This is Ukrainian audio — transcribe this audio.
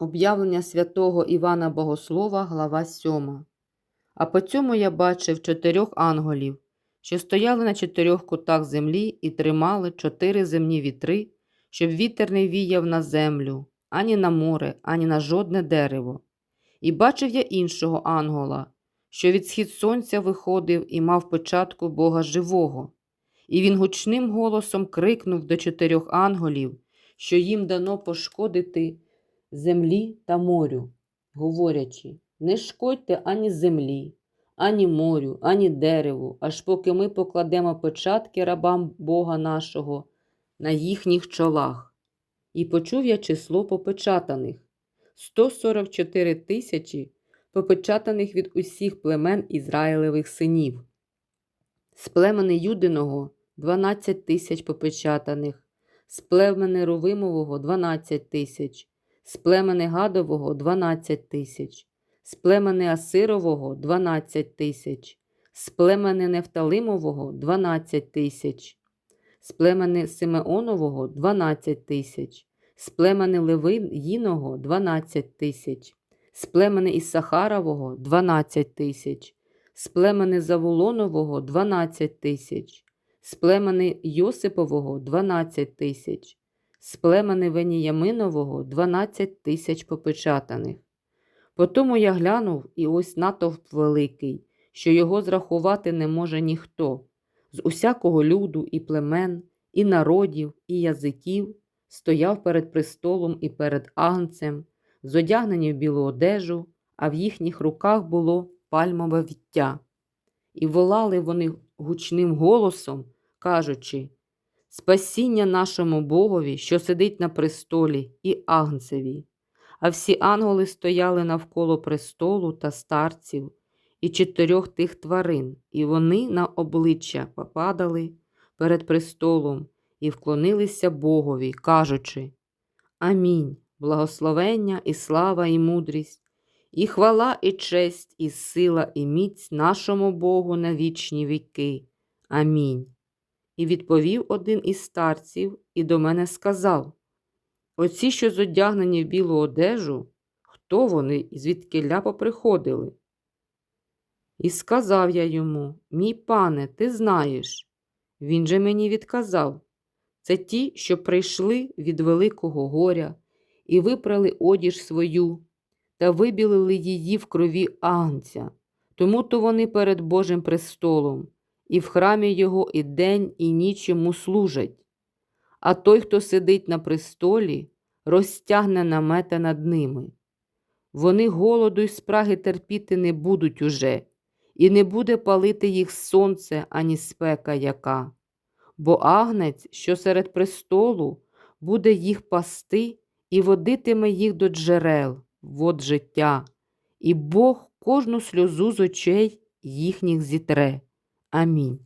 Об'явлення святого Івана Богослова, глава 7. А по цьому я бачив чотирьох анголів, що стояли на чотирьох кутах землі і тримали чотири земні вітри, щоб вітер не віяв на землю, ані на море, ані на жодне дерево. І бачив я іншого ангола, що від схід сонця виходив і мав початку Бога живого. І він гучним голосом крикнув до чотирьох анголів, що їм дано пошкодити землі та морю, говорячи, не шкодьте ані землі, ані морю, ані дереву, аж поки ми покладемо початки рабам Бога нашого на їхніх чолах. І почув я число попечатаних 144 тисячі попечатаних від усіх племен Ізраїлевих синів. З племени Юдиного 12 тисяч попечатаних, з племени Рувимового 12 тисяч, з племени Гадового 12 тисяч, з племени Асирового 12 тисяч, з племени Нефталимового 12 тисяч, з племени Симеонового 12 тисяч, з племени Левиїного 12 тисяч, з племени Іссахарового 12 тисяч, з племени Заволонового 12 тисяч, з племени Йосипового 12 тисяч, з племени Веніяминового 12 тисяч попечатаних. Потому я глянув, і ось натовп великий, що його зрахувати не може ніхто, з усякого люду і племен, і народів, і язиків стояв перед престолом і перед агнцем, зодягнені в білу одежу, а в їхніх руках було пальмове віття. І волали вони гучним голосом, кажучи Спасіння нашому Богові, що сидить на престолі, і агнцеві. А всі ангели стояли навколо престолу та старців і чотирьох тих тварин, і вони на обличчя попадали перед престолом і вклонилися Богові, кажучи Амінь, благословення і слава, і мудрість, і хвала, і честь, і сила, і міць нашому Богу на вічні віки. Амінь. І відповів один із старців і до мене сказав Оці, що зодягнені в білу одежу, хто вони і звідкиля поприходили? І сказав я йому, мій пане, ти знаєш. Він же мені відказав це ті, що прийшли від великого горя і випрали одіж свою та вибілили її в крові агнця. Тому то вони перед Божим престолом, і в храмі його і день, і ніч йому служать. А той, хто сидить на престолі, розтягне намета над ними. Вони голоду й спраги терпіти не будуть уже, і не буде палити їх сонце ані спека яка. Бо агнець, що серед престолу, буде їх пасти і водитиме їх до джерел, вод життя, і Бог кожну сльозу з очей їхніх зітре. Амінь.